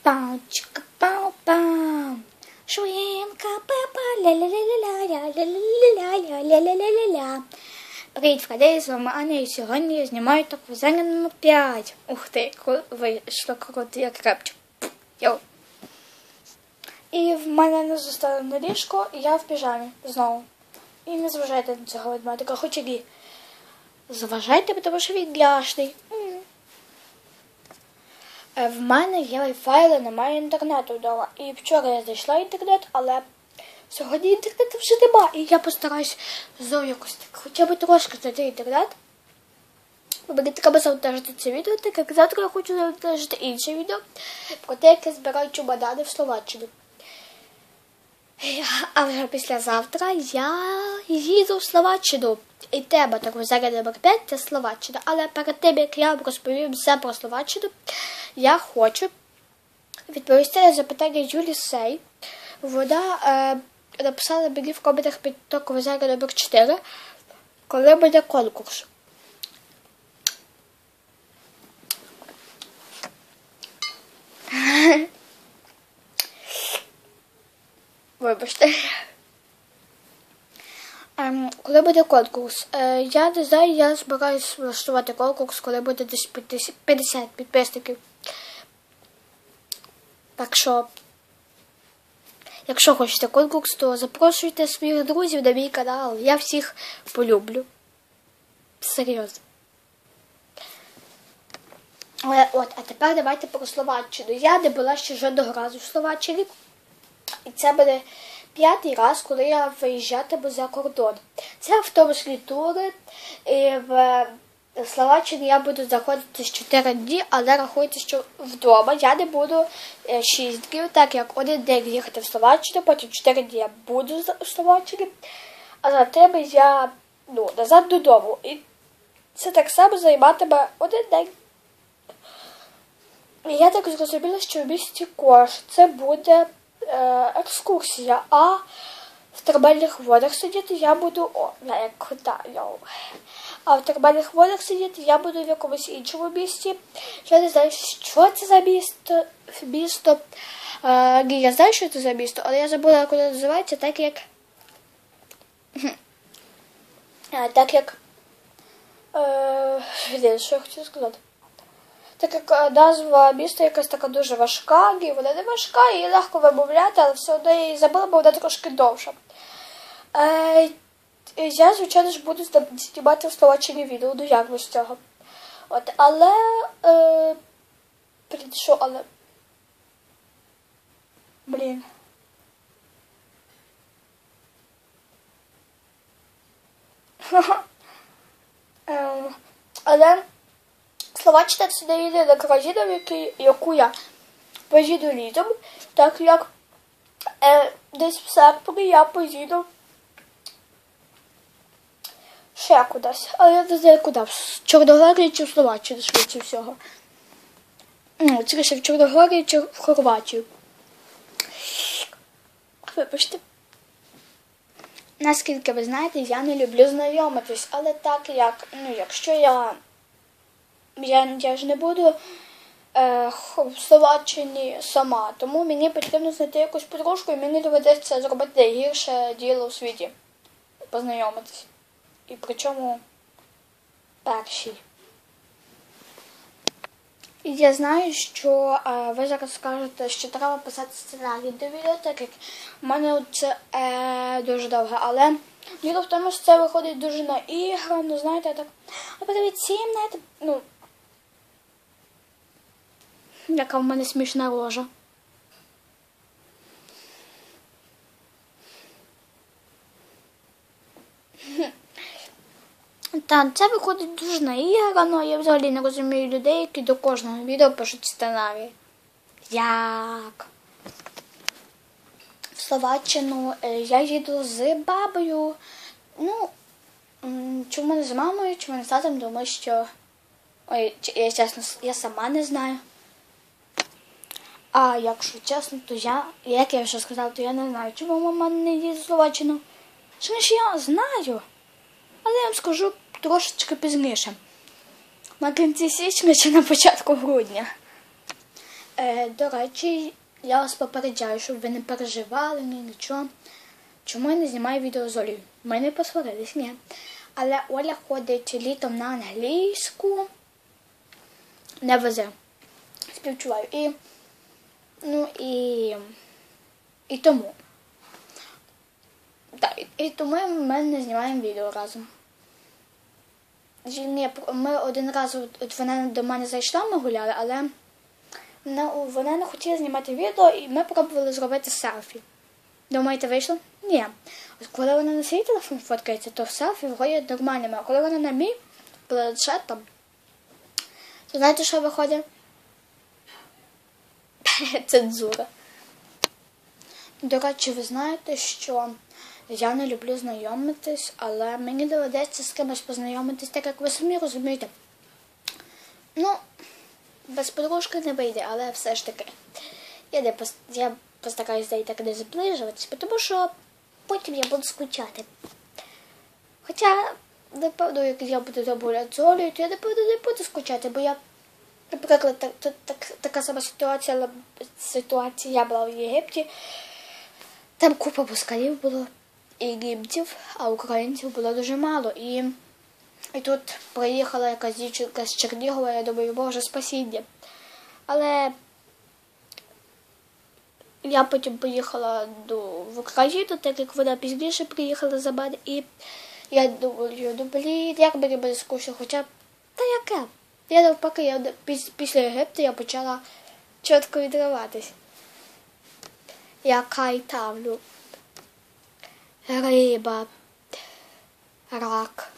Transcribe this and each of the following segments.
Чика-пау, чика-пау-пау. Швинка Пепа, ля-ля-ля-ля-ля-ля-ля-ля-ля-ля-ля-ля-ля-ля. Привіт, Фредей, з вами Аня, і сьогодні я знімаю так вязання номер 5. Ух ти, вийшло круто, як репчик. Йоу. І в мене не застелене ліжко, і я в піжамі знову. І не зважайте на цього ведмедика, хоч і зважайте, тому що він гляшний. Е, В мене є Wi-Fi, немає інтернету вдома. І вчора я знайшла інтернет, але сьогодні інтернету вже нема. І я постараюсь знову якось так хоча б трошки знайти інтернет. Мені треба завантажити це відео, так як завтра я хочу завантажити інше відео про те, як я збираю чемодани в Словаччину. А вже післязавтра я їду в Словаччину. І тема так вязання номер 5 це Словаччина. Але перед тим, як я вам розповім все про Словаччину, я хочу відповісти на запитання Юлі Сей. Вона е, написала мені в коментах під ток вязання номер 4, коли буде конкурс. Вибачте. Ем, коли буде конкурс? Е, я не знаю, я збираюсь влаштувати конкурс, коли буде десь 50 50 підписників. Так що, якщо хочете конкурс, то запрошуйте своїх друзів на мій канал. Я всіх полюблю. Серйозно. Але от, а тепер давайте про Словаччину. Я не була ще жодного разу в Словаччині. І це буде п'ятий раз, коли я виїжджатиму за кордон. Це автобусні тури. І в Словаччині я буду знаходитись 4 дні, але рахуйте, що вдома я не буду 6 днів, так як один день їхати в Словаччину, потім 4 дні я буду в Словаччині, а за затим я ну, назад додому. І це так само займатиме один день. І я так зрозуміла, що в місті Кош це буде е, екскурсія, а в термальних водах сидіти я буду. О, як крута, йоу. А в термальних водах сидіти я буду в якомусь іншому місті. Я не знаю, що це за місто. місто. Е, я знаю, що це за місто, але я забула, як воно називається, так як. Е, так як. Е, я хотіла сказати? Так як назва міста якась така дуже важка, і вона не важка, її легко вимовляти, але все одно я її забула, бо вона трошки довша. Е, я, звичайно ж, буду знімати в Словаччині відео, ну як цього. От, але. Е, блін, що, але. Блін. Ем, але Словаччина це не єдина країна, яку я поїду літом, так як е, десь в серпні я поїду ще кудись. Але я не знаю куди. В Чорногорію чи в Словаччину швидше всього. Ну, Скоріше в Чорногорію чи в Хорватію. Вибачте. Наскільки ви знаєте, я не люблю знайомитись, але так як, ну, якщо я я, я ж не буду е, в Словаччині сама, тому мені потрібно знайти якусь подружку і мені доведеться зробити найгірше діло у світі. Познайомитись. І причому першій. І я знаю, що е, ви зараз скажете, що треба писати сценарій до відео, так як в мене це е, дуже довго, але діло в тому, що це виходить дуже наіграно, знаєте, так. А подивіться, знаєте, ну. Яка в мене смішна рожа. Та це виходить дуже наіграно. Я взагалі не розумію людей, які до кожного відео пишуть сценарій. Як? В Словаччину е, я їду з бабою. Ну, чому не з мамою, чому не з татом, думаю, що. Ой, я чесно, я сама не знаю. А якщо чесно, то я, як я вже сказав, то я не знаю, чому мама не їде в Словаччину. Що ж я знаю. Але я вам скажу трошечки пізніше. На кінці січня чи на початку грудня. Е, до речі, я вас попереджаю, щоб ви не переживали, ні нічого. Чому я не знімаю відео з Олею? Ми не посварились, ні. Але Оля ходить літом на англійську. Не везе. Співчуваю. І, ну і, і тому. Так, і- тому ми не знімаємо відео разом. Ні, ми один раз от вона до мене зайшла, ми гуляли, але вона, вона не хотіла знімати відео, і ми пробували зробити селфі. Думаєте, вийшло? Ні. От коли вона на свій телефон фоткається, то селфі виходять нормальними. А коли вона на мій планшет там, то знаєте, що виходить? Цензура. До речі, ви знаєте, що я не люблю знайомитись, але мені доведеться з кимось познайомитись, так як ви самі розумієте. Ну, без подружки не вийде, але все ж таки. Я, не пос... я постараюсь зайти так не зближуватись, тому що потім я буду скучати. Хоча, напевно, як я буду забуляти з то я напевно не буду скучати, бо я, наприклад, так, так, так, така сама ситуація, але ситуація була в Єгипті. Там купа пускалів було і німців, а українців було дуже мало. І, і тут приїхала якась дівчинка з Чернігова, я думаю, Боже, спасіння. Але я потім поїхала до, в Україну, так як вона пізніше приїхала за мене, і я думаю, ну блін, як мені буде скучно, хоча та яке? Я навпаки, я піс- після Єгипту я почала чітко відриватись. Я кайтавлю. Риба, рак,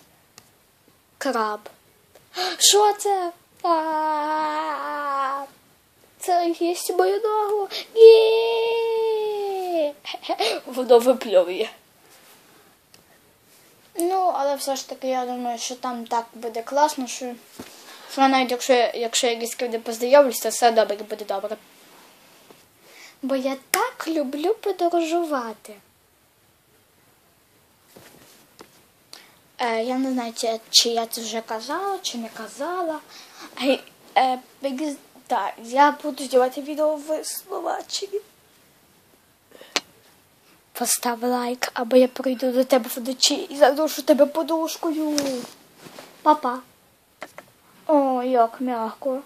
краб. Що це? А-а-а! Це їсть мою ногу. Ні. Воно випльовує. Ну, але все ж таки, я думаю, що там так буде класно, що, що навіть якщо, якщо я з ким не то все добре буде добре. Бо я так люблю подорожувати. Е, я не знаю, чи, чи я це вже казала, чи не казала. Е, е, так, я буду знімати відео в Словаччині. Постав лайк, або я прийду до тебе вночі і задушу тебе подушкою. Папа. О, як м'яко.